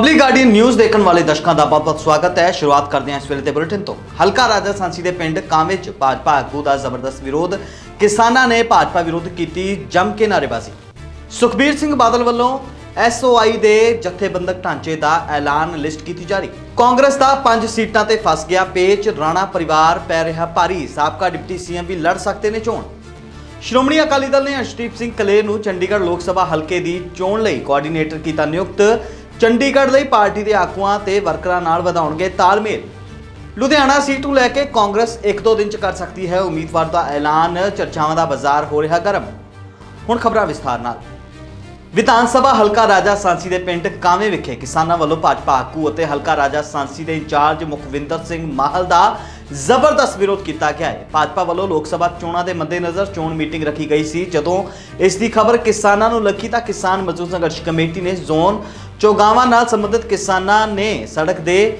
Public guardian news ਦੇਖਣ ਵਾਲੇ ਦਰਸ਼ਕਾਂ ਦਾ ਬਹੁਤ-ਬਹੁਤ ਸਵਾਗਤ ਹੈ। ਸ਼ੁਰੂਆਤ ਕਰਦੇ ਹਾਂ ਇਸ ਵੇਲੇ ਦੇ ਬੁਲੇਟਿਨ ਤੋਂ। ਹਲਕਾ ਰਾਜਾ ਸਾਂਸੀ ਦੇ ਪਿੰਡ ਕਾਂਵੇ 'ਚ ਭਾਜਪਾ ਆਗੂ ਦਾ ਜ਼ਬਰਦਸਤ ਵਿਰੋਧ। ਕਿਸਾਨਾਂ ਨੇ ਭਾਜਪਾ ਵਿਰੁੱਧ ਕੀਤੀ ਜੰਮ ਕੇ ਨਾਅਰੇਬਾਜ਼ੀ। ਸੁਖਬੀਰ ਸਿੰਘ ਬਾਦਲ ਵੱਲੋਂ ਐਸਓਆਈ ਦੇ ਜਥੇਬੰਦਕ ਢਾਂਚੇ ਦਾ ਐਲਾਨ ਲਿਸਟ ਕੀਤੀ ਜਾਰੀ। ਕਾਂਗਰਸ ਦਾ 5 ਸੀਟਾਂ ਤੇ ਫਸ ਗਿਆ ਪੇਚ। ਰਾਣਾ ਪਰਿਵਾਰ ਪੈ ਰਿਹਾ ਭਾਰੀ। ਸਾਬਕਾ ਡਿਪਟੀ ਸੀਐਮ ਵੀ ਲੜ ਸਕਦੇ ਨੇ ਚੋਣ। ਸ਼੍ਰੋਮਣੀ ਅਕਾਲੀ ਦਲ ਨੇ ਅਰਸ਼ਦੀਪ ਸਿੰਘ ਕਲੇਰ ਨੂੰ ਚੰਡੀਗੜ੍ਹ ਲੋਕ ਸਭਾ ਹਲਕੇ ਦੀ ਚੋਣ ਲਈ ਕੋਆਰਡੀਨੇਟਰ ਕੀਤਾ ਨਿਯੁਕਤ। ਚੰਡੀਗੜ੍ਹ ਲਈ ਪਾਰਟੀ ਦੇ ਆਗੂਆਂ ਤੇ ਵਰਕਰਾਂ ਨਾਲ ਵਧਾਉਣਗੇ ਤਾਲਮੇਲ। ਲੁਧਿਆਣਾ ਸੀਟ ਨੂੰ ਲੈ ਕੇ ਕਾਂਗਰਸ ਇੱਕ ਦੋ ਦਿਨ ਚ ਕਰ ਸਕਦੀ ਹੈ, ਉਮੀਦਵਾਰ ਦਾ ਐਲਾਨ, ਚਰਚਾਵਾਂ ਦਾ ਬਾਜ਼ਾਰ ਹੋ ਰਿਹਾ ਗਰਮ। ਹੁਣ ਖਬਰਾਂ ਵਿਸਥਾਰ ਨਾਲ। ਵਿਧਾਨ ਸਭਾ ਹਲਕਾ ਰਾਜਾ ਸਾਂਸੀ ਦੇ ਪਿੰਡ ਕਾਵੇਂ ਵਿਖੇ ਕਿਸਾਨਾਂ ਵੱਲੋਂ ਭਾਜਪਾ ਆਗੂ ਅਤੇ ਹਲਕਾ ਰਾਜਾ ਸਾਂਸੀ ਦੇ ਇੰਚਾਰਜ ਮੁਖਵਿੰਦਰ ਸਿੰਘ ਮਾਹਲ ਦਾ ਜ਼ਬਰਦਸਤ ਵਿਰੋਧ ਕੀਤਾ ਗਿਆ ਹੈ। ਭਾਜਪਾ ਵੱਲੋਂ ਲੋਕ ਸਭਾ ਚੋਣਾਂ ਦੇ ਮੱਦੇਨਜ਼ਰ ਚੋਣ ਮੀਟਿੰਗ ਰੱਖੀ ਗਈ ਸੀ ਜਦੋਂ ਇਸ ਦੀ ਖਬਰ ਕਿਸਾਨਾਂ ਨੂੰ ਲੱਗੀ ਤਾਂ ਕਿਸਾਨ ਮਜ਼ਦੂਰ ਸੰਘਰਸ਼ ਕਮੇਟੀ ਨੇ ਜ਼ੋਨ ਚੋਗਾਵਾਂ ਨਾਲ ਸੰਬੰਧਿਤ ਕਿਸਾਨਾਂ ਨੇ ਸੜਕ ਦੇ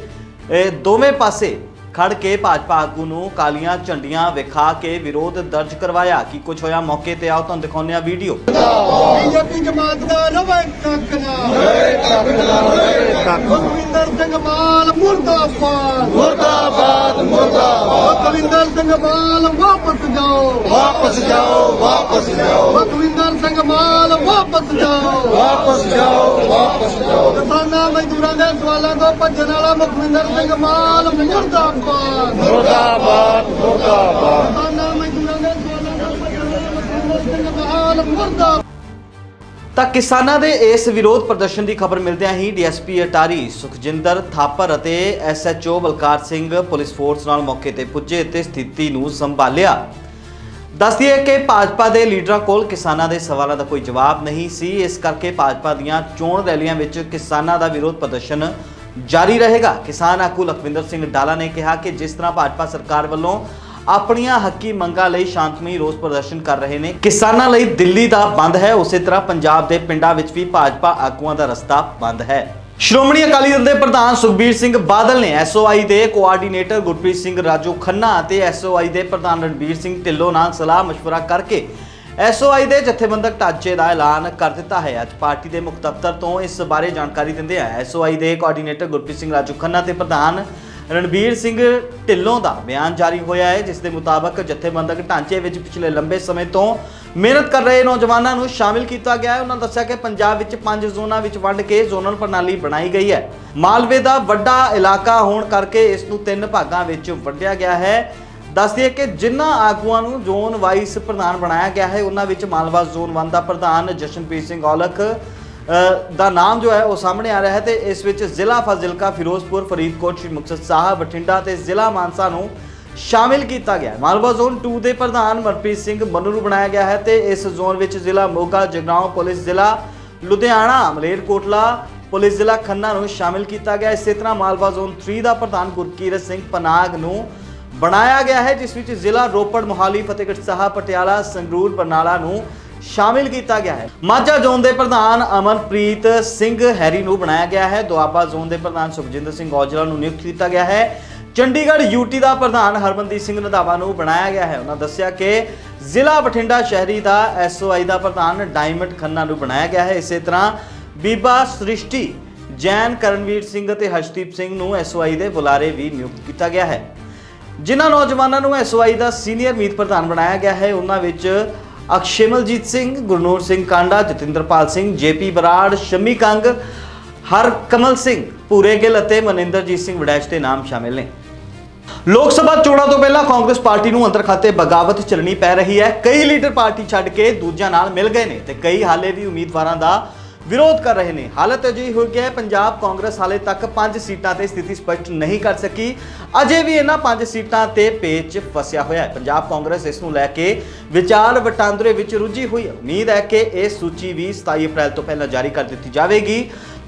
ਦੋਵੇਂ ਪਾਸੇ ਖੜ ਕੇ ਭਾਜਪਾ ਆਗੂ ਨੂੰ ਕਾਲੀਆਂ ਝੰਡੀਆਂ ਵਿਖਾ ਕੇ ਵਿਰੋਧ ਦਰਜ ਕਰਵਾਇਆ। ਕੀ ਕੁਝ ਹੋਇਆ? ਮੌਕੇ ਤੇ ਆਓ ਤੁਹਾਨੂੰ ਦਿਖਾਉਂਦੇ ਆ ਵੀਡੀਓ। ਬੀਜੇਪੀ ਜਮਾਤ ਦਾ ਰਵੇ ਤੱਕ ਨਾ ਰਵੇ ਤੱਕ ਨਾ ਰਵੇ ਤੱਕ ਕੁਲਵਿੰਦਰ ਸਿੰਘ ਮਾਲ ਮੁਰਦਾਬਾਦ। ਮੁਰਦਾਬਾਦ। ਮੁਰਦਾਬਾਦ ਕੁਲਵਿੰਦਰ ਸਿੰਘ ਮਾਲ ਵਾਪਸ ਜਾਓ। ਵਾਪਸ ਜਾਓ ਵਾਪਸ ਜਾਓ। ਕੁਲਵਿੰਦਰ ਸਿੰਘ ਮਾਲ ਵਾਪਸ ਜਾਓ। ਵਾਪਸ ਜਾਓ ਵਾਪਸ ਜਾਓ। ਕਿਸਾਨਾਂ ਮਜ਼ਦੂਰਾਂ ਦੇ ਸਵਾਲਾਂ ਤੋਂ ਭੱਜਣ ਵਾਲਾ ਮੁਖਵਿੰਦਰ ਸਿੰਘ ਮਾਲ ਮੁਰਦਾਬਾਦ। ਮੁਰਦਾਬਾਦ ਮੁਰਦਾਬਾਦ। ਕਿਸਾਨਾਂ ਮਜ਼ਦੂਰਾਂ ਦੇ ਸਵਾਲਾਂ ਤੋਂ ਭੱਜਣ ਵਾਲਾ ਮੁਖਵਿੰਦਰ ਸਿੰਘ ਮਾਲ ਮੁਰਦਾਬਾਦ। ਤਾਂ ਕਿਸਾਨਾਂ ਦੇ ਇਸ ਵਿਰੋਧ ਪ੍ਰਦਰਸ਼ਨ ਦੀ ਖਬਰ ਮਿਲਦਿਆਂ ਹੀ ਡੀਐਸਪੀ ਅਟਾਰੀ ਸੁਖਜਿੰਦਰ ਥਾਪਰ ਅਤੇ SHO Balkar Singh police force ਨਾਲ ਮੌਕੇ ਤੇ ਪੁੱਜੇ ਅਤੇ ਸਥਿਤੀ ਨੂੰ ਸੰਭਾਲਿਆ। ਦੱਸਦੀ ਹੈ ਕਿ ਭਾਜਪਾ ਦੇ ਲੀਡਰਾਂ ਕੋਲ ਕਿਸਾਨਾਂ ਦੇ ਸਵਾਲਾਂ ਦਾ ਕੋਈ ਜਵਾਬ ਨਹੀਂ ਸੀ। ਇਸ ਕਰਕੇ ਭਾਜਪਾ ਦੀਆਂ ਚੋਣ ਰੈਲੀਆਂ ਵਿੱਚ ਕਿਸਾਨਾਂ ਦਾ ਵਿਰੋਧ ਪ੍ਰਦਰਸ਼ਨ ਜਾਰੀ ਰਹੇਗਾ। ਕਿਸਾਨ ਆਗੂ ਲਖਵਿੰਦਰ ਸਿੰਘ ਡਾਲਾ ਨੇ ਕਿਹਾ ਕਿ ਜਿਸ ਤਰ੍ਹਾਂ ਭਾਜਪਾ ਸਰਕਾਰ ਵੱਲੋਂ ਆਪਣੀਆਂ ਹੱਕੀ ਮੰਗਾਂ ਲਈ ਸ਼ਾਂਤਮਈ ਰੋਸ ਪ੍ਰਦਰਸ਼ਨ ਕਰ ਰਹੇ ਨੇ ਕਿਸਾਨਾਂ ਲਈ ਦਿੱਲੀ ਦਾ ਬੰਦ ਹੈ ਉਸੇ ਤਰ੍ਹਾਂ ਪੰਜਾਬ ਦੇ ਪਿੰਡਾਂ ਵਿੱਚ ਵੀ ਭਾਜਪਾ ਆਗੂਆਂ ਦਾ ਰਸਤਾ ਬੰਦ ਹੈ ਸ਼੍ਰੋਮਣੀ ਅਕਾਲੀ ਦਲ ਦੇ ਪ੍ਰਧਾਨ ਸੁਖਬੀਰ ਸਿੰਘ ਬਾਦਲ ਨੇ ਐਸਓਆਈ ਦੇ ਕੋਆਰਡੀਨੇਟਰ ਗੁਰਪ੍ਰੀਤ ਸਿੰਘ ਰਾਜੂ ਖੰਨਾ ਅਤੇ ਐਸਓਆਈ ਦੇ ਪ੍ਰਧਾਨ ਰਣਬੀਰ ਸਿੰਘ ਢਿੱਲੋਂ ਨਾਲ ਸਲਾਹ مشورہ ਕਰਕੇ ਐਸਓਆਈ ਦੇ ਜਥੇਬੰਦਕ ਢਾਂਚੇ ਦਾ ਐਲਾਨ ਕਰ ਦਿੱਤਾ ਹੈ ਅੱਜ ਪਾਰਟੀ ਦੇ ਮੁੱਖ ਦਫ਼ਤਰ ਤੋਂ ਇਸ ਬਾਰੇ ਜਾਣਕਾਰੀ ਦਿੰਦੇ ਆ ਐਸਓਆਈ ਦੇ ਕੋਆਰਡੀਨੇਟਰ ਗੁਰਪ੍ਰੀਤ ਸਿੰਘ ਰਾਜੂ ਖੰਨਾ ਤੇ ਪ੍ਰਧਾਨ ਰਣਬੀਰ ਸਿੰਘ ਢਿੱਲੋਂ ਦਾ ਬਿਆਨ ਜਾਰੀ ਹੋਇਆ ਹੈ, ਜਿਸ ਦੇ ਮੁਤਾਬਕ ਜਥੇਬੰਦਕ ਢਾਂਚੇ ਵਿੱਚ ਪਿਛਲੇ ਲੰਬੇ ਸਮੇਂ ਤੋਂ ਮਿਹਨਤ ਕਰ ਰਹੇ ਨੌਜਵਾਨਾਂ ਨੂੰ ਸ਼ਾਮਿਲ ਕੀਤਾ ਗਿਆ ਹੈ। ਉਹਨਾਂ ਦੱਸਿਆ ਕਿ ਪੰਜਾਬ ਵਿੱਚ ਪੰਜ ਜ਼ੋਨਾਂ ਵਿੱਚ ਵੰਡ ਕੇ ਜ਼ੋਨਲ ਪ੍ਰਣਾਲੀ ਬਣਾਈ ਗਈ ਹੈ। ਮਾਲਵੇ ਦਾ ਵੱਡਾ ਇਲਾਕਾ ਹੋਣ ਕਰਕੇ ਇਸ ਨੂੰ ਤਿੰਨ ਭਾਗਾਂ ਵਿੱਚ ਵੰਡਿਆ ਗਿਆ ਹੈ। ਦੱਸਦੀ ਹੈ ਕਿ ਜਿਨ੍ਹਾਂ ਆਗੂਆਂ ਨੂੰ ਜ਼ੋਨ ਵਾਈਸ ਪ੍ਰਧਾਨ ਬਣਾਇਆ ਗਿਆ ਹੈ, ਉਹਨਾਂ ਵਿੱਚ ਮਾਲਵਾ ਜ਼ੋਨ 1 ਦਾ ਪ੍ਰਧਾਨ ਜਸ਼ਨਪ੍ਰੀਤ ਸਿੰਘ ਔਲਖ ਦਾ ਨਾਮ ਜੋ ਹੈ ਉਹ ਸਾਹਮਣੇ ਆ ਰਿਹਾ ਹੈ ਤੇ ਇਸ ਵਿੱਚ ਜ਼ਿਲ੍ਹਾ ਫਾਜ਼ਿਲਕਾ, ਫਿਰੋਜ਼ਪੁਰ, ਫਰੀਦਕੋਟ, ਸ਼੍ਰੀ ਮੁਕਤਸਰ ਸਾਹਿਬ, ਬਠਿੰਡਾ ਤੇ ਜ਼ਿਲ੍ਹਾ ਮਾਨਸਾ ਨੂੰ ਸ਼ਾਮਿਲ ਕੀਤਾ ਗਿਆ ਮਾਲਵਾ ਜ਼ੋਨ 2 ਦੇ ਪ੍ਰਧਾਨ ਮਨਪ੍ਰੀਤ ਸਿੰਘ ਮੰਨੂ ਨੂੰ ਬਣਾਇਆ ਗਿਆ ਹੈ ਤੇ ਇਸ ਜ਼ੋਨ ਵਿੱਚ ਜ਼ਿਲ੍ਹਾ ਮੋਗਾ, ਜਗਰਾਉਂ ਪੁਲਿਸ ਜ਼ਿਲ੍ਹਾ ਲੁਧਿਆਣਾ ਮਲੇਰਕੋਟਲਾ ਪੁਲਿਸ ਜ਼ਿਲ੍ਹਾ ਖੰਨਾ ਨੂੰ ਸ਼ਾਮਿਲ ਕੀਤਾ ਗਿਆ। ਇਸੇ ਤਰ੍ਹਾਂ ਮਾਲਵਾ ਜ਼ੋਨ 3 ਦਾ ਪ੍ਰਧਾਨ ਗੁਰਕੀਰਤ ਸਿੰਘ ਪਨਾਗ ਨੂੰ ਬਣਾਇਆ ਗਿਆ ਹੈ, ਜਿਸ ਵਿੱਚ ਜ਼ਿਲ੍ਹਾ ਰੋਪੜ, ਮੋਹਾਲੀ, ਫਤਿਹਗੜ੍ਹ ਸਾਹਿਬ, ਪਟਿਆਲਾ, ਸੰਗਰੂਰ, ਬਰਨਾਲਾ ਨੂੰ ਸ਼ਾਮਿਲ ਕੀਤਾ ਗਿਆ ਹੈ। ਮਾਝਾ ਜ਼ੋਨ ਦੇ ਪ੍ਰਧਾਨ ਅਮਨਪ੍ਰੀਤ ਸਿੰਘ ਹੈਰੀ ਨੂੰ ਬਣਾਇਆ ਗਿਆ ਹੈ। ਦੁਆਬਾ ਜ਼ੋਨ ਦੇ ਪ੍ਰਧਾਨ ਸੁਖਜਿੰਦਰ ਸਿੰਘ ਔਜਲਾ ਨੂੰ ਨਿਯੁਕਤ ਕੀਤਾ ਗਿਆ ਹੈ। ਚੰਡੀਗੜ੍ਹ ਯੂਟੀ ਦਾ ਪ੍ਰਧਾਨ ਹਰਮਨਦੀਪ ਸਿੰਘ ਰੰਧਾਵਾ ਨੂੰ ਬਣਾਇਆ ਗਿਆ ਹੈ। ਉਹਨਾਂ ਦੱਸਿਆ ਕਿ ਜ਼ਿਲ੍ਹਾ ਬਠਿੰਡਾ ਸ਼ਹਿਰੀ ਦਾ ਐਸਓਆਈ ਦਾ ਪ੍ਰਧਾਨ ਡਾਇਮੰਡ ਖੰਨਾ ਨੂੰ ਬਣਾਇਆ ਗਿਆ ਹੈ। ਇਸੇ ਤਰ੍ਹਾਂ ਬੀਬਾ ਸ੍ਰਿਸ਼ਟੀ, ਜੈਨ ਕਰਨਵੀਰ ਸਿੰਘ ਅਤੇ ਹਰਸ਼ਦੀਪ ਸਿੰਘ ਨੂੰ ਐਸਓਆਈ ਦੇ ਬੁਲਾਰੇ ਵੀ ਨਿਯੁਕਤ ਕੀਤਾ ਗਿਆ ਹੈ। ਜਿਨ੍ਹਾਂ ਨੌਜਵਾਨਾਂ ਨੂੰ ਐਸਓਆਈ ਦਾ ਸੀਨੀਅਰ ਮੀਤ ਪ੍ਰਧਾਨ ਬਣਾਇਆ ਗਿਆ ਹੈ, ਉਹਨਾਂ ਵਿੱਚ ਅਕਸ਼ੇਮਲਜੀਤ ਸਿੰਘ, ਗੁਰਨੂਰ ਸਿੰਘ ਕਾਂਡਾ, ਜਤਿੰਦਰਪਾਲ ਸਿੰਘ, ਜੇਪੀ ਬਰਾੜ, ਸ਼ਮੀ ਕੰਗ, ਹਰਕਮਲ ਸਿੰਘ ਪੂਰੇ ਗਿੱਲ ਅਤੇ ਮਨਿੰਦਰਜੀਤ ਸਿੰਘ ਵਡੈਚ ਦੇ ਨਾਮ ਸ਼ਾਮਿਲ ਨੇ। ਲੋਕ ਸਭਾ ਚੋਣਾਂ ਤੋਂ ਪਹਿਲਾਂ ਕਾਂਗਰਸ ਪਾਰਟੀ ਨੂੰ ਅੰਦਰ ਖਾਤੇ ਬਗਾਵਤ ਚੱਲਣੀ ਪੈ ਰਹੀ ਹੈ। ਕਈ ਲੀਡਰ ਪਾਰਟੀ ਛੱਡ ਕੇ ਦੂਜਿਆਂ ਨਾਲ ਮਿਲ ਗਏ ਨੇ ਤੇ ਕਈ ਹਾਲੇ ਵੀ ਉਮੀਦਵਾਰਾਂ ਦਾ ਵਿਰੋਧ ਕਰ ਰਹੇ ਨੇ। ਹਾਲਤ ਅਜਿਹੀ ਹੋ ਗਈ ਹੈ, ਪੰਜਾਬ ਕਾਂਗਰਸ ਹਾਲੇ ਤੱਕ 5 ਸੀਟਾਂ ਤੇ ਸਥਿਤੀ ਸਪਸ਼ਟ ਨਹੀਂ ਕਰ ਸਕੀ। ਅਜੇ ਵੀ ਇਹਨਾਂ 5 ਸੀਟਾਂ ਤੇ ਪੇਚ ਫਸਿਆ ਹੋਇਆ ਹੈ। ਪੰਜਾਬ ਕਾਂਗਰਸ ਇਸ ਨੂੰ ਲੈ ਕੇ ਵਿਚਾਰ ਵਟਾਂਦਰੇ ਵਿੱਚ ਰੁੱਝੀ ਹੋਈ ਹੈ। ਉਮੀਦ ਹੈ ਕਿ ਇਹ ਸੂਚੀ ਵੀ 27 ਅਪ੍ਰੈਲ ਤੋਂ ਪਹਿਲਾਂ ਜਾਰੀ ਕਰ ਦਿੱਤੀ ਜਾਵੇਗੀ।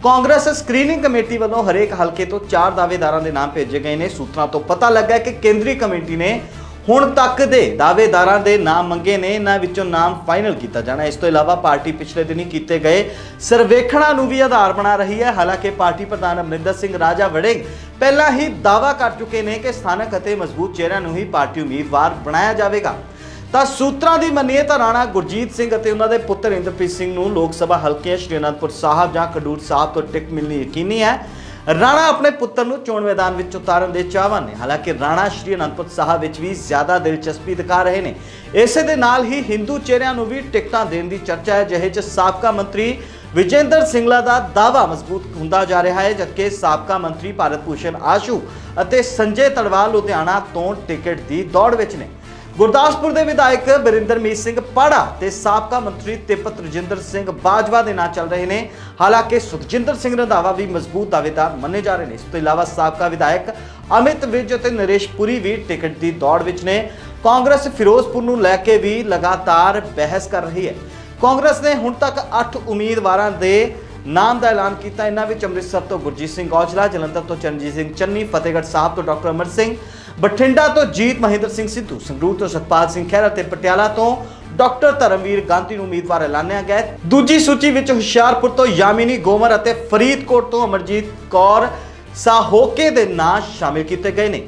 ਕਾਂਗਰਸ ਸਕਰੀਨਿੰਗ ਕਮੇਟੀ ਵੱਲੋਂ ਹਰੇਕ ਹਲਕੇ ਤੋਂ ਚਾਰ ਦਾਅਵੇਦਾਰਾਂ ਦੇ ਨਾਮ ਭੇਜੇ ਗਏ ਨੇ। ਸੂਤਰਾਂ ਤੋਂ ਪਤਾ ਲੱਗਾ ਕਿ ਕੇਂਦਰੀ ਕਮੇਟੀ ਨੇ ਹੁਣ ਤੱਕ ਦੇ ਦਾਅਵੇਦਾਰਾਂ ਦੇ ਨਾਮ ਮੰਗੇ ਨੇ, ਇਹਨਾਂ ਵਿੱਚੋਂ ਨਾਮ ਫਾਈਨਲ ਕੀਤਾ ਜਾਣਾ। ਇਸ ਤੋਂ ਇਲਾਵਾ ਪਾਰਟੀ ਪਿਛਲੇ ਦਿਨੀ ਕੀਤੇ ਗਏ ਸਰਵੇਖਣਾਂ ਨੂੰ ਵੀ ਆਧਾਰ ਬਣਾ ਰਹੀ ਹੈ। ਹਾਲਾਂਕਿ ਪਾਰਟੀ ਪ੍ਰਧਾਨ ਅਮਰਿੰਦਰ ਸਿੰਘ ਰਾਜਾ ਵੜਿੰਗ ਪਹਿਲਾਂ ਹੀ ਦਾਅਵਾ ਕਰ ਚੁੱਕੇ ਨੇ ਕਿ ਸਥਾਨਕ ਅਤੇ ਮਜ਼ਬੂਤ ਚਿਹਰਿਆਂ ਨੂੰ ਹੀ ਪਾਰਟੀ ਉਮੀਦਵਾਰ ਬਣਾਇਆ ਜਾਵੇਗਾ। ਤਾਂ ਸੂਤਰਾਂ ਦੀ ਮੰਨੀਏ ਤਾਂ ਰਾਣਾ ਗੁਰਜੀਤ ਸਿੰਘ ਅਤੇ ਉਹਨਾਂ ਦੇ ਪੁੱਤਰ ਇੰਦਰਪ੍ਰੀਤ ਸਿੰਘ ਨੂੰ ਲੋਕ ਸਭਾ ਹਲਕੇ ਸ਼੍ਰੀ ਅਨੰਦਪੁਰ ਸਾਹਿਬ ਜਾਂ ਖਡੂਰ ਸਾਹਿਬ ਤੋਂ ਟਿਕਟ ਮਿਲਣੀ ਯਕੀਨੀ ਹੈ। ਰਾਣਾ ਆਪਣੇ ਪੁੱਤਰ ਨੂੰ ਚੋਣ ਮੈਦਾਨ ਵਿੱਚ ਉਤਾਰਨ ਦੇ ਚਾਹਵਾਨ ਨੇ। ਹਾਲਾਂਕਿ ਰਾਣਾ ਸ਼੍ਰੀ ਅਨੰਦਪੁਰ ਸਾਹਿਬ ਵਿੱਚ ਵੀ ਜ਼ਿਆਦਾ ਦਿਲਚਸਪੀ ਦਿਖਾ ਰਹੇ ਨੇ। ਇਸੇ ਦੇ ਨਾਲ ਹੀ ਹਿੰਦੂ ਚਿਹਰਿਆਂ ਨੂੰ ਵੀ ਟਿਕਟਾਂ ਦੇਣ ਦੀ ਚਰਚਾ ਹੈ, ਜਿਹੇ ਚ ਸਾਬਕਾ ਮੰਤਰੀ ਵਿਜੇਂਦਰ ਸਿੰਗਲਾ ਦਾ ਦਾਅਵਾ ਮਜ਼ਬੂਤ ਹੁੰਦਾ ਜਾ ਰਿਹਾ ਹੈ, ਜਦਕਿ ਸਾਬਕਾ ਮੰਤਰੀ ਭਾਰਤ ਭੂਸ਼ਣ ਆਸ਼ੂ ਅਤੇ ਸੰਜੇ ਤੜਵਾਲ ਲੁਧਿਆਣਾ ਤੋਂ ਟਿਕਟ ਦੀ ਦੌੜ ਵਿੱਚ ਨੇ। ਗੁਰਦਾਸਪੁਰ ਦੇ ਵਿਧਾਇਕ ਬਰਿੰਦਰਮੀਤ ਸਿੰਘ ਪਾੜਾ ਤੇ ਸਾਬਕਾ ਮੰਤਰੀ ਤਿਪਤ ਰਜਿੰਦਰ ਸਿੰਘ ਬਾਜਵਾ ਦੇ ਨਾਂ ਚੱਲ ਰਹੇ ਨੇ। ਹਾਲਾਂਕਿ ਸੁਖਜਿੰਦਰ ਸਿੰਘ ਰੰਧਾਵਾ ਵੀ ਮਜ਼ਬੂਤ ਦਾਅਵੇਦਾਰ ਮੰਨੇ ਜਾ ਰਹੇ ਨੇ। ਇਸ ਤੋਂ ਇਲਾਵਾ ਸਾਬਕਾ ਵਿਧਾਇਕ ਅਮਿਤ ਵਿਜ ਅਤੇ ਨਰੇਸ਼ ਪੁਰੀ ਵੀ ਟਿਕਟ ਦੀ ਦੌੜ ਵਿੱਚ ਨੇ। ਕਾਂਗਰਸ ਫਿਰੋਜ਼ਪੁਰ ਨੂੰ ਲੈ ਕੇ ਵੀ ਲਗਾਤਾਰ ਬਹਿਸ ਕਰ ਰਹੀ ਹੈ। ਕਾਂਗਰਸ ਨੇ ਹੁਣ ਤੱਕ 8 ਉਮੀਦਵਾਰਾਂ ਦੇ ਨਾਮ ਦਾ ਐਲਾਨ ਕੀਤਾ। ਇਹਨਾਂ ਵਿੱਚ ਅੰਮ੍ਰਿਤਸਰ ਤੋਂ ਗੁਰਜੀਤ ਸਿੰਘ ਔਜਲਾ, ਜਲੰਧਰ ਤੋਂ ਚਰਨਜੀਤ ਸਿੰਘ ਚੰਨੀ, ਫਤਿਹਗੜ੍ਹ ਸਾਹਿਬ ਤੋਂ ਡਾਕਟਰ ਅਮਰ ਸਿੰਘ ਬਠਿੰਡਾ ਤੋਂ ਜੀਤ ਮਹਿੰਦਰ ਸਿੰਘ ਸਿੱਧੂ, ਸੰਗਰੂਰ ਤੋਂ ਸਤਪਾਲ ਸਿੰਘ ਖਹਿਰਾ ਤੇ ਪਟਿਆਲਾ ਤੋਂ ਡਾਕਟਰ ਧਰਮਵੀਰ ਗਾਂਧੀ ਨੂੰ ਉਮੀਦਵਾਰ ਐਲਾਨਿਆ ਗਿਆ ਹੈ। ਦੂਜੀ ਸੂਚੀ ਵਿੱਚ ਹੁਸ਼ਿਆਰਪੁਰ ਤੋਂ ਯਾਮਿਨੀ ਗੋਮਰ ਅਤੇ ਫਰੀਦਕੋਟ ਤੋਂ ਅਮਰਜੀਤ ਕੌਰ ਸਾਹੋਕੇ ਦੇ ਨਾਂ ਸ਼ਾਮਿਲ ਕੀਤੇ ਗਏ ਨੇ।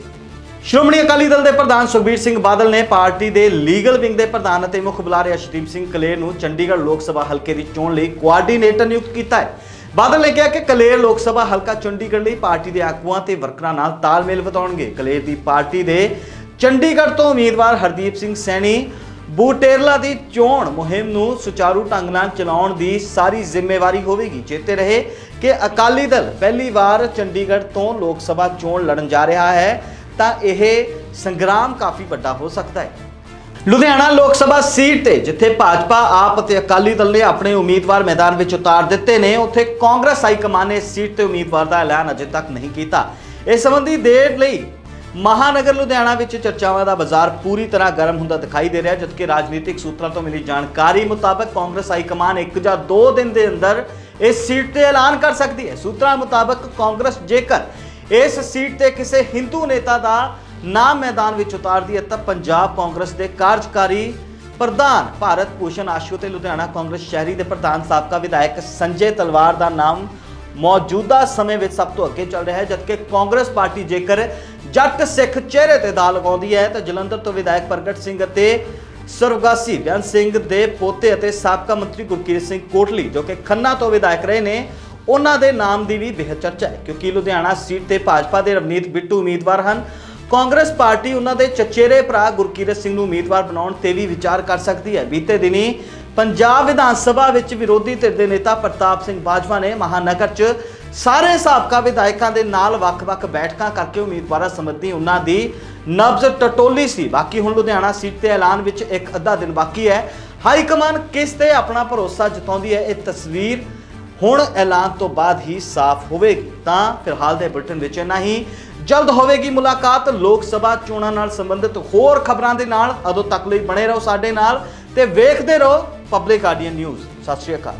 ਸ਼੍ਰੋਮਣੀ ਅਕਾਲੀ ਦਲ ਦੇ ਪ੍ਰਧਾਨ ਸੁਖਬੀਰ ਸਿੰਘ ਬਾਦਲ ਨੇ ਪਾਰਟੀ ਦੇ ਲੀਗਲ ਵਿੰਗ ਦੇ ਪ੍ਰਧਾਨ ਅਤੇ ਮੁੱਖ ਬੁਲਾਰੇ ਅਸ਼ਦੀਪ ਸਿੰਘ ਕਲੇਰ ਨੂੰ ਚੰਡੀਗੜ੍ਹ ਲੋਕ ਸਭਾ ਹਲਕੇ ਦੀ ਚੋਣ ਲਈ ਕੋਆਰਡੀਨੇਟਰ ਨਿਯੁਕਤ ਕੀਤਾ ਹੈ। ਬਾਦਲ ਨੇ ਕਿਹਾ ਕਿ ਕਲੇਰ ਲੋਕ ਸਭਾ ਹਲਕਾ ਚੰਡੀਗੜ੍ਹ ਲਈ ਪਾਰਟੀ ਦੇ ਆਗੂਆਂ ਤੇ ਵਰਕਰਾਂ ਨਾਲ ਤਾਲਮੇਲ ਵਧਾਉਣਗੇ। ਕਲੇਰ ਦੀ ਪਾਰਟੀ ਦੇ ਚੰਡੀਗੜ੍ਹ ਤੋਂ ਉਮੀਦਵਾਰ ਹਰਦੀਪ ਸਿੰਘ ਸੈਣੀ, ਬੂਟੇਰਲਾ ਦੀ ਚੋਣ ਮੁਹਿੰਮ ਨੂੰ ਸੁਚਾਰੂ ਢੰਗ ਨਾਲ ਚਲਾਉਣ ਦੀ ਸਾਰੀ ਜ਼ਿੰਮੇਵਾਰੀ ਹੋਵੇਗੀ। ਚੇਤੇ ਰਹੇ ਕਿ ਅਕਾਲੀ ਦਲ ਪਹਿਲੀ ਵਾਰ ਚੰਡੀਗੜ੍ਹ ਤੋਂ ਲੋਕ ਸਭਾ ਚੋਣ ਲੜਨ ਜਾ ਰਿਹਾ ਹੈ, ਤਾਂ ਇਹ ਸੰਗਰਾਮ ਕਾਫੀ ਵੱਡਾ ਹੋ ਸਕਦਾ ਹੈ। ਲੁਧਿਆਣਾ ਲੋਕ ਸਭਾ ਸੀਟ ਤੇ, ਜਿੱਥੇ ਭਾਜਪਾ ਆਪ ਅਤੇ ਅਕਾਲੀ ਦਲ ਨੇ ਆਪਣੇ ਉਮੀਦਵਾਰ ਮੈਦਾਨ ਵਿੱਚ ਉਤਾਰ ਦਿੱਤੇ ਨੇ, ਉੱਥੇ ਕਾਂਗਰਸ ਹਾਈ ਕਮਾਨ ਨੇ ਇਸ ਸੀਟ ਤੇ ਉਮੀਦਵਾਰ ਦਾ ਐਲਾਨ ਅਜੇ ਤੱਕ ਨਹੀਂ ਕੀਤਾ। ਇਸ ਸੰਬੰਧੀ ਦੇਰ ਲਈ ਮਹਾਨਗਰ ਲੁਧਿਆਣਾ ਵਿੱਚ ਚਰਚਾਵਾਂ ਦਾ ਬਾਜ਼ਾਰ ਪੂਰੀ ਤਰ੍ਹਾਂ ਗਰਮ ਹੁੰਦਾ ਦਿਖਾਈ ਦੇ ਰਿਹਾ, ਜਦਕਿ ਰਾਜਨੀਤਿਕ ਸੂਤਰਾਂ ਤੋਂ ਮਿਲੀ ਜਾਣਕਾਰੀ ਮੁਤਾਬਕ ਕਾਂਗਰਸ ਹਾਈ ਕਮਾਨ ਇੱਕ ਜਾਂ ਦੋ ਦਿਨ ਦੇ ਅੰਦਰ ਇਸ ਸੀਟ ਤੇ ਐਲਾਨ ਕਰ ਸਕਦੀ ਹੈ। ਸੂਤਰਾਂ ਮੁਤਾਬਕ ਕਾਂਗਰਸ ਜੇਕਰ ਇਸ ਸੀਟ ਤੇ ਕਿਸੇ ਹਿੰਦੂ ਨੇਤਾ ਦਾ ਨਾਮ ਮੈਦਾਨ ਵਿੱਚ ਉਤਾਰਦੀ ਹੈ ਤਾਂ ਪੰਜਾਬ ਕਾਂਗਰਸ ਦੇ ਕਾਰਜਕਾਰੀ ਪ੍ਰਧਾਨ ਭਾਰਤ ਭੂਸ਼ਣ ਆਸ਼ੂ ਤੇ ਲੁਧਿਆਣਾ ਕਾਂਗਰਸ ਸ਼ਹਿਰੀ ਦੇ ਪ੍ਰਧਾਨ ਸਾਬਕਾ ਵਿਧਾਇਕ ਸੰਜੇ ਤਲਵਾਰ ਦਾ ਨਾਮ ਮੌਜੂਦਾ ਸਮੇਂ ਵਿੱਚ ਸਭ ਤੋਂ ਅੱਗੇ ਚੱਲ ਰਿਹਾ ਹੈ, ਜਦਕਿ ਕਾਂਗਰਸ ਪਾਰਟੀ ਜੇਕਰ ਜੱਟ ਸਿੱਖ ਚਿਹਰੇ ਤੇ ਦਾ ਲਗਾਉਂਦੀ ਹੈ ਤਾਂ ਜਲੰਧਰ ਤੋਂ ਵਿਧਾਇਕ ਪ੍ਰਗਟ ਸਿੰਘ ਅਤੇ ਸਰਵਗਾਸੀ ਬੇਅੰਤ ਸਿੰਘ ਦੇ ਪੋਤੇ ਅਤੇ ਸਾਬਕਾ ਮੰਤਰੀ ਗੁਰਕੀਰਤ ਸਿੰਘ ਕੋਟਲੀ, ਜੋ ਕਿ ਖੰਨਾ ਤੋਂ ਵਿਧਾਇਕ ਰਹੇ ਨੇ, ਉਹਨਾਂ ਦੇ ਨਾਮ ਦੀ ਵੀ ਬੇਹੱਦ ਚਰਚਾ ਹੈ, ਕਿਉਂਕਿ ਲੁਧਿਆਣਾ ਸੀਟ ਤੇ ਭਾਜਪਾ ਦੇ ਰਵਨੀਤ ਬਿੱਟੂ ਉਮੀਦਵਾਰ ਹਨ। ਕਾਂਗਰਸ ਪਾਰਟੀ ਉਹਨਾਂ ਦੇ ਚਚੇਰੇ ਭਰਾ ਗੁਰਕੀਰਤ ਸਿੰਘ ਨੂੰ ਉਮੀਦਵਾਰ ਬਣਾਉਣ ਤੇ ਵੀ ਵਿਚਾਰ ਕਰ ਸਕਦੀ ਹੈ। ਬੀਤੇ ਦਿਨੀ ਪੰਜਾਬ ਵਿਧਾਨ ਸਭਾ ਵਿੱਚ ਵਿਰੋਧੀ ਧਿਰ ਦੇ ਨੇਤਾ ਪ੍ਰਤਾਪ ਸਿੰਘ ਬਾਜਵਾ ਨੇ ਮਹਾਨਗਰ 'ਚ ਸਾਰੇ ਸਾਬਕਾ ਵਿਧਾਇਕਾਂ ਦੇ ਨਾਲ ਵੱਖ-ਵੱਖ ਬੈਠਕਾਂ ਕਰਕੇ ਉਮੀਦਵਾਰਾਂ ਸੰਬੰਧੀ ਉਹਨਾਂ ਦੀ ਨਬਜ਼ ਟਟੋਲੀ ਸੀ। ਬਾਕੀ ਹੁਣ ਲੁਧਿਆਣਾ ਸੀਟ ਤੇ ਐਲਾਨ ਵਿੱਚ ਇੱਕ ਅੱਧਾ ਦਿਨ ਬਾਕੀ ਹੈ। ਹਾਈ ਕਮਾਨ ਕਿਸ ਤੇ ਆਪਣਾ ਭਰੋਸਾ ਜਤਾਉਂਦੀ ਹੈ? ਇਹ ਤਸਵੀਰ ਹੁਣ ਐਲਾਨ ਤੋਂ ਬਾਅਦ ਹੀ ਸਾਫ਼ ਹੋਵੇਗੀ। ਤਾਂ ਫਿਲਹਾਲ ਦੇ ਬੁਲੇਟਿਨ ਵਿੱਚ ਇੰਨਾ ਹੀ। ਜਲਦ ਹੋਵੇਗੀ ਮੁਲਾਕਾਤ। ਲੋਕ ਸਭਾ ਚੋਣਾਂ ਨਾਲ ਸੰਬੰਧਿਤ ਹੋਰ ਖਬਰਾਂ ਦੇ ਨਾਲ। ਉਦੋਂ ਤੱਕ ਲਈ ਬਣੇ ਰਹੋ ਸਾਡੇ ਨਾਲ ਤੇ ਵੇਖਦੇ ਰਹੋ ਪਬਲਿਕ ਆਰਡੀਅਨ ਨਿਊਜ਼ ਸਤਿ ਸ਼੍ਰੀ ਅਕਾਲ।